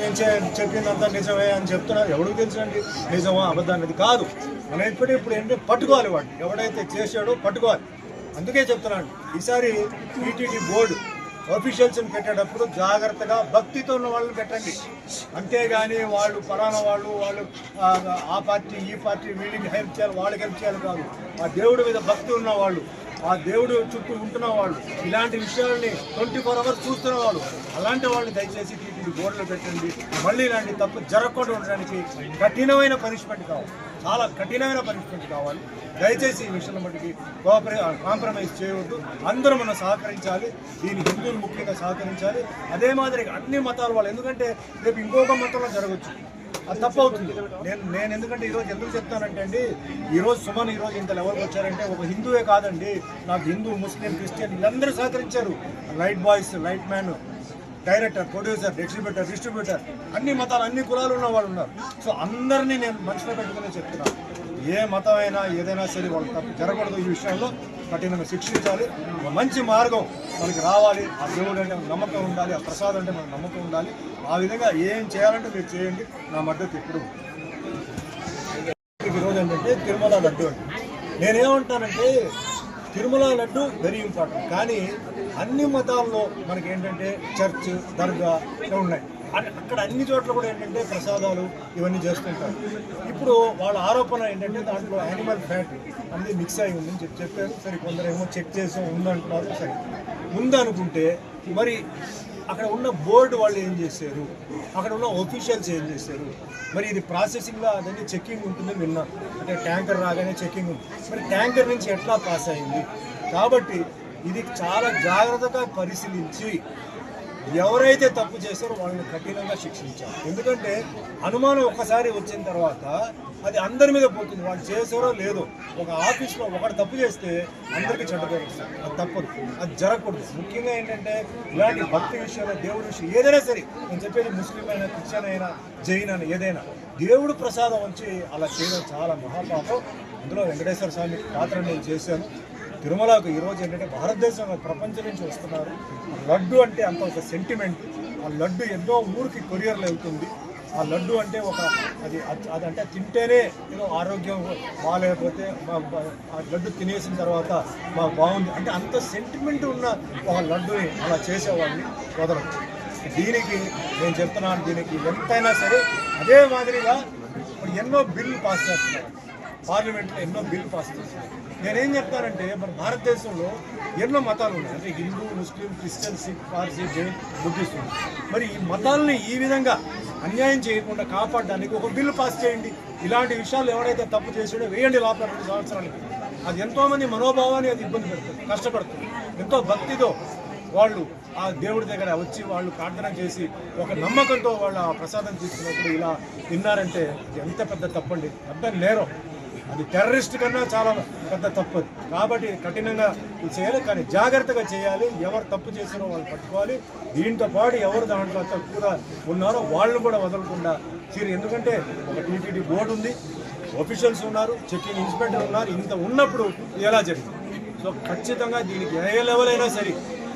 చెప్పిందంతా నిజమే అని చెప్తున్నారు ఎవరికి తెలుసండి? నిజమా అబద్ధం అనేది కాదు. మనం ఇప్పుడు ఇప్పుడు ఏంటంటే పట్టుకోవాలి వాడు ఎవడైతే చేశాడో పట్టుకోవాలి. అందుకే చెప్తున్నాను. ఈసారి టీటీడీ బోర్డు ఆఫీషియల్స్ని పెట్టేటప్పుడు జాగ్రత్తగా భక్తితో ఉన్న వాళ్ళని పెట్టండి. అంతేగాని వాళ్ళు పలానా వాళ్ళు వాళ్ళు ఆ, ఆ పార్టీ ఈ పార్టీ వీళ్ళకి హెల్ప్ చేయాలి వాళ్ళకి హెల్ప్ చేయాలి కాదు. ఆ దేవుడి మీద భక్తి ఉన్న వాళ్ళు ఆ దేవుడు చుట్టూ ఉంటున్న వాళ్ళు ఇలాంటి విషయాల్ని ట్వంటీ ఫోర్ అవర్స్ చూస్తున్న వాళ్ళు అలాంటి వాళ్ళని దయచేసి ఇది బోర్డులో పెట్టండి. మళ్ళీ ఇలాంటి తప్పు జరగకుండా ఉండడానికి కఠినమైన పనిష్మెంట్ కావాలి. చాలా కఠినమైన పనిష్మెంట్ కావాలి. దయచేసి ఈ విషయంలో మటుకి కోఆపరే కాంప్రమైజ్ చేయవద్దు. అందరూ మనం సహకరించాలి. దీని హిందువులు ముఖ్యంగా సహకరించాలి. అదే మాదిరిగా అన్ని మతాల వాళ్ళు ఎందుకంటే రేపు ఇంకొక మతంలో జరగచ్చు. అది తప్పు అవుతుంది. నేను నేను ఎందుకంటే ఈరోజు ఎందుకు చెప్తానంటే అండి ఈరోజు సుమన్ ఈరోజు ఇంత లెవెల్కి వచ్చారంటే ఒక హిందువే కాదండి. నాకు హిందూ ముస్లిం క్రిస్టియన్ వీళ్ళందరూ సహకరించారు. Light boys light man director producer distributor distributor అన్ని మతాలు అన్ని కులాలు ఉన్న వాళ్ళు ఉన్నారు. సో అందరినీ నేను మనసులో పెట్టుకునే చెప్తున్నాను ఏ మతం అయినా ఏదైనా సరే వాళ్ళు తప్పు జరగకూడదు ఈ విషయంలో కఠినంగా శిక్షించాలి. ఒక మంచి మార్గం మనకి రావాలి. ఆ దేవుడు అంటే నమ్మకం ఉండాలి. ఆ ప్రసాదం అంటే మనకు నమ్మకం ఉండాలి. ఆ విధంగా ఏం చేయాలంటే మీరు చేయండి. నా మద్దతు ఎప్పుడు. ఈరోజు ఏంటంటే తిరుమల లడ్డు నేనేమంటానంటే తిరుమల లడ్డు వెరీ ఇంపార్టెంట్ కానీ అన్ని మతాల్లో మనకి ఏంటంటే చర్చ్ దర్గా ఉన్నాయి. అట్- అక్కడ అన్ని చోట్ల కూడా ఏంటంటే ప్రసాదాలు ఇవన్నీ చేస్తుంటారు. ఇప్పుడు వాళ్ళ ఆరోపణ ఏంటంటే దాంట్లో యానిమల్ ఫ్యాట్ అనేది మిక్స్ అయి ఉందని చెప్పి చెప్పారు. సరే కొందరేమో చెక్ చేసి ఉందంటున్నారు. సరే ఉందనుకుంటే మరి అక్కడ ఉన్న బోర్డు వాళ్ళు ఏం చేశారు? అక్కడ ఉన్న ఒఫీషియల్స్ ఏం చేశారు? మరి ఇది ప్రాసెసింగ్లో అదన్నీ చెక్కింగ్ ఉంటుందని విన్నాం. అంటే ట్యాంకర్ రాగానే చెక్కింగ్ ఉంది. మరి ట్యాంకర్ నుంచి ఎట్లా పాస్ అయింది? కాబట్టి ఇది చాలా జాగ్రత్తగా పరిశీలించి ఎవరైతే తప్పు చేశారో వాళ్ళని కఠినంగా శిక్షించాలి. ఎందుకంటే అనుమానం ఒకసారి వచ్చిన తర్వాత అది అందరి మీద పోతుంది. వాళ్ళు చేశారో లేదో. ఒక ఆఫీస్లో ఒకటి తప్పు చేస్తే అందరికీ చెడ్డ వస్తుంది. అది తప్పదు. అది జరగకూడదు. ముఖ్యంగా ఏంటంటే ఇలాంటి భక్తి విషయంలో దేవుడి విషయం ఏదైనా సరే నేను చెప్పేది ముస్లిం అయినా క్రిస్టియన్ అయినా జైన్ అయినా ఏదైనా దేవుడు ప్రసాదం వచ్చి అలా చేయడం చాలా మహాపాపం. అందులో వెంకటేశ్వర స్వామి పాత్ర నేను చేశాను. తిరుమలకు ఈరోజు ఏంటంటే భారతదేశంలో ప్రపంచం నుంచి వస్తున్నారు. లడ్డు అంటే అంత ఒక సెంటిమెంట్ ఆ లడ్డు ఎన్నో ఊరికి కొరియర్లు వెళ్తుంది ఆ లడ్డు అంటే ఒక అది అది- అదంటే తింటేనే ఏదో ఆరోగ్యం బాగాలేకపోతే మా- ఆ లడ్డు తినేసిన తర్వాత మాకు బాగుంది. అంటే అంత సెంటిమెంట్ ఉన్న ఒక లడ్డుని అలా చేసేవాడిని వదలదు దీనికి నేను చెప్తున్నాను దీనికి ఎంతైనా సరే అదే మాదిరిగా ఎన్నో బిల్లు పాస్ చేస్తున్నారు. పార్లమెంట్లో ఎన్నో బిల్లు పాస్ చేశారు. నేనేం చెప్తానంటే మన భారతదేశంలో ఎన్నో మతాలు ఉన్నాయి. అంటే Hindu Muslim Christian Sikh Parsi Jain Buddhist మరి ఈ మతాలని ఈ విధంగా అన్యాయం చేయకుండా కాపాడడానికి ఒక బిల్లు పాస్ చేయండి. ఇలాంటి విషయాలు ఎవరైతే తప్పు చేసాడో వేయండి లోపల రెండు సంవత్సరాలకి. అది ఎంతోమంది మనోభావాన్ని అది ఇబ్బంది పెడుతుంది కష్టపడుతుంది. ఎంతో భక్తితో వాళ్ళు ఆ దేవుడి దగ్గర వచ్చి వాళ్ళు ప్రార్థన చేసి ఒక నమ్మకంతో వాళ్ళు ఆ ప్రసాదం తీసుకున్నప్పుడు ఇలా తిన్నారంటే ఎంత పెద్ద తప్పండి. అర్థం నేరం అది టెర్రరిస్ట్ కన్నా చాలా పెద్ద తప్పు కాబట్టి కఠినంగా ఇది చేయాలి కానీ జాగ్రత్తగా చేయాలి. ఎవరు తప్పు చేసారో వాళ్ళు పట్టుకోవాలి. దీంతో పాటు ఎవరు దాంట్లో తప్పుగా ఉన్నారో వాళ్ళని కూడా వదలకుండా తీరు ఎందుకంటే ఒక టీటీడీ బోర్డు ఉంది ఆఫీషియల్స్ ఉన్నారు చెక్కింగ్ ఇన్స్పెక్టర్ ఉన్నారు. ఇంత ఉన్నప్పుడు ఎలా జరిగింది? సో ఖచ్చితంగా దీనికి ఏ లెవెల్ అయినా సరే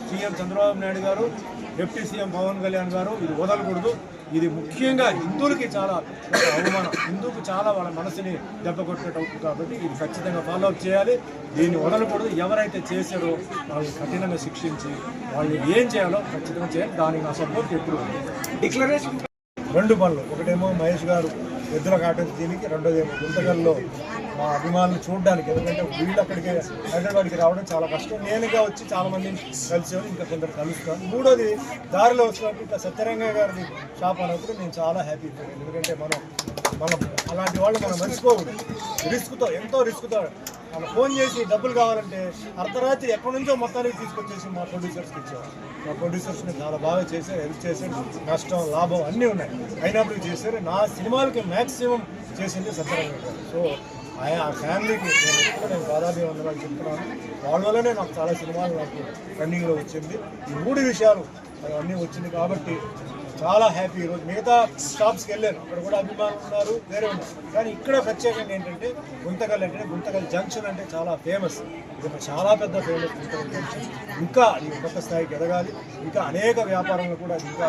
సీఎం చంద్రబాబు నాయుడు గారు డిప్యూటీ సీఎం పవన్ కళ్యాణ్ గారు ఇది వదలకూడదు. ఇది ముఖ్యంగా హిందువులకి చాలా అవమానం. హిందువుకి చాలా వాళ్ళ మనసుని దెబ్బ కొట్టినట్టు అవుతుంది కాబట్టి ఇది ఖచ్చితంగా ఫాలో అప్ చేయాలి. దీన్ని వదలకూడదు. ఎవరైతే చేశారో వాళ్ళని కఠినంగా శిక్షించి వాళ్ళు ఏం చేయాలో ఖచ్చితంగా చేయాలి. దానికి నా సపోర్ట్ ఎప్పుడు. డిక్లరేషన్ రెండు పనులు. ఒకటేమో మహేష్ గారు ఎద్దుల కాటేసి దీనికి రెండోది ఏమో గుంతకల్లో మా అభిమానులు చూడడానికి ఎందుకంటే వీళ్ళు అక్కడికి హైదరాబాద్కి రావడం చాలా కష్టం. నేనుగా వచ్చి చాలా మందిని కలిసాను ఇంకా కొందరు కలుస్తాను మూడోది దారిలో వచ్చినప్పుడు ఇంకా సత్యరంగా గారిది షాప్ అన్నప్పుడు నేను చాలా హ్యాపీ ఎందుకంటే మనం మనం అలాంటి వాళ్ళు మనం మర్చిపోకూడదు. రిస్క్తో ఎంతో రిస్క్తో మనం ఫోన్ చేసి డబ్బులు కావాలంటే అర్ధరాత్రి ఎక్కడి నుంచో మొత్తానికి తీసుకొచ్చేసి మా ప్రొడ్యూసర్స్కి ఇచ్చేవారు. మా ప్రొడ్యూసర్స్ని చాలా బాగా చేశారు హెల్ప్ చేశారు. నష్టం లాభం అన్నీ ఉన్నాయి. అయినప్పుడు చేశారు. నా సినిమాలకి మ్యాక్సిమం చేసింది సత్యరంగ గారు. సో ఆయన ఆ ఫ్యామిలీకి నేను ఎప్పుడు నేను దాదాపు వందనాలు చెప్తున్నాను. వాళ్ళ వల్లనే నాకు చాలా సినిమాలు నాకు రన్నింగ్లో వచ్చింది. ఈ మూడు విషయాలు అవన్నీ వచ్చింది కాబట్టి చాలా హ్యాపీ ఈరోజు మిగతా షాప్స్కి వెళ్ళాను. అక్కడ కూడా అభిమానులు ఉన్నారు వేరే ఉన్నారు. కానీ ఇక్కడ ప్రత్యేకంగా ఏంటంటే గుంతకల్ అంటే గుంతకల్ జంక్షన్ అంటే చాలా ఫేమస్ ఇది ఒక చాలా పెద్ద ఫేమస్ గుంతకల్ జంక్షన్ ఇంకా అది ఉన్నత స్థాయికి ఎదగాలి. ఇంకా అనేక వ్యాపారంలో కూడా ఇంకా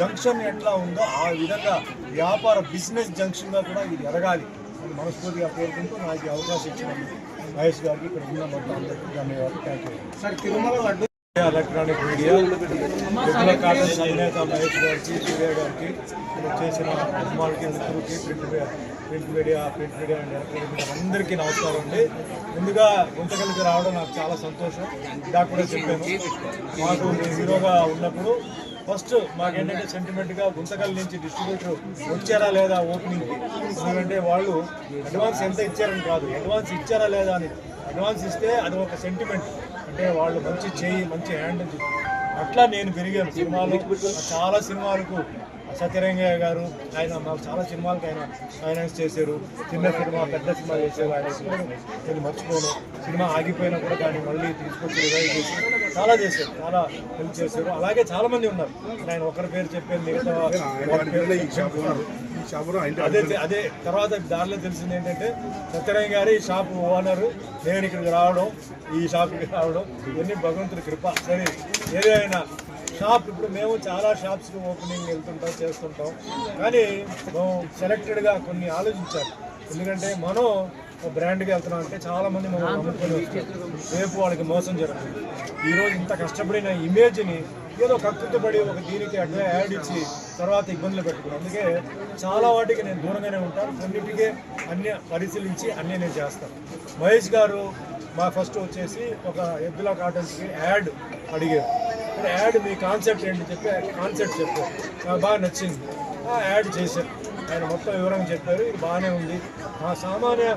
జంక్షన్ ఎట్లా ఉందో ఆ విధంగా వ్యాపార బిజినెస్ జంక్షన్గా కూడా ఇది ఎదగాలి అని మనస్ఫూర్తిగా కోరుకుంటూ నాకు అవకాశం ఇచ్చిన మహేష్ గారికి ఇక్కడ ఉన్న మొత్తం అందరికీ ధన్యవాదాలు. Thank you sir Tirumala laddu electronic media విప్లవ కాటన్ అధినేత మహేష్ గారికి సూర్య గారికి చేసిన అభిమానులకి మిత్రులకి print media print media print media and electronic media అందరికీ నమస్కారం అండి. ముందుగా గుంతకల్కి రావడం నాకు చాలా సంతోషం. ఇందాక కూడా చెప్పాను. మాకు హీరోగా ఉన్నప్పుడు ఫస్ట్ మాకేంటంటే సెంటిమెంట్గా గుంతకల్ నుంచి డిస్ట్రిబ్యూటర్ వచ్చారా లేదా ఓపెనింగ్కి ఎందుకంటే వాళ్ళు అడ్వాన్స్ ఎంత ఇచ్చారని కాదు. అడ్వాన్స్ ఇచ్చారా లేదా అని. అడ్వాన్స్ ఇస్తే అది ఒక సెంటిమెంట్ అంటే వాళ్ళు మంచి చేయి మంచి హ్యాండ్ అని చెప్పి. అట్లా నేను పెరిగాను. సినిమాలు చాలా సినిమాలకు సత్యరంగయ్య గారు ఆయన మాకు చాలా సినిమాలకు ఆయన ఫైనాన్స్ చేశారు. చిన్న సినిమా పెద్ద సినిమా చేశారు. ఆయన నేను మర్చిపోను. సినిమా ఆగిపోయినా కూడా దాన్ని మళ్ళీ తీసుకొచ్చి రివైవ్ చేసి చాలా చేశారు. చాలా హెల్ప్ చేశారు. అలాగే చాలామంది ఉన్నారు. ఆయన ఒకరి పేరు చెప్పాను మిగతా అదే అదే తర్వాత దారిలో తెలిసింది ఏంటంటే సత్యనారాయణ గారి ఈ షాప్ ఓనరు నేను ఇక్కడికి రావడం ఈ షాప్కి రావడం ఇవన్నీ భగవంతుడి కృప. సరే ఏదైనా షాప్ ఇప్పుడు మేము చాలా షాప్స్కి ఓపెనింగ్ వెళ్తుంటాం చేస్తుంటాం. కానీ మేము సెలెక్టెడ్గా కొన్ని ఆలోచించాలి. ఎందుకంటే మనం ఒక బ్రాండ్కి వెళ్తున్నాం అంటే చాలా మంది మనం నమ్ముకొని. రేపు వాళ్ళకి మోసం జరుగుతుంది ఈరోజు ఇంత కష్టపడిన ఇమేజ్ని ఏదో కక్కుతుపడి ఒక దీనికి అడ్వా యాడ్ ఇచ్చి తర్వాత ఇబ్బందులు పెట్టుకున్నాను అందుకే చాలా వాటికి నేను దూరంగానే ఉంటాను. కొన్నిటికే అన్ని పరిశీలించి అన్నీ నేను చేస్తాను. మహేష్ గారు మా ఫస్ట్ వచ్చేసి ఒక ఎద్దుల కాటన్స్కి యాడ్ అడిగారు. యాడ్ మీ కాన్సెప్ట్ ఏంటి చెప్పి కాన్సెప్ట్ చెప్పారు. నాకు బాగా నచ్చింది. ఆ యాడ్ చేశారు. ఆయన మొత్తం వివరంగా చెప్పారు. ఇది బాగానే ఉంది. మా సామాన్య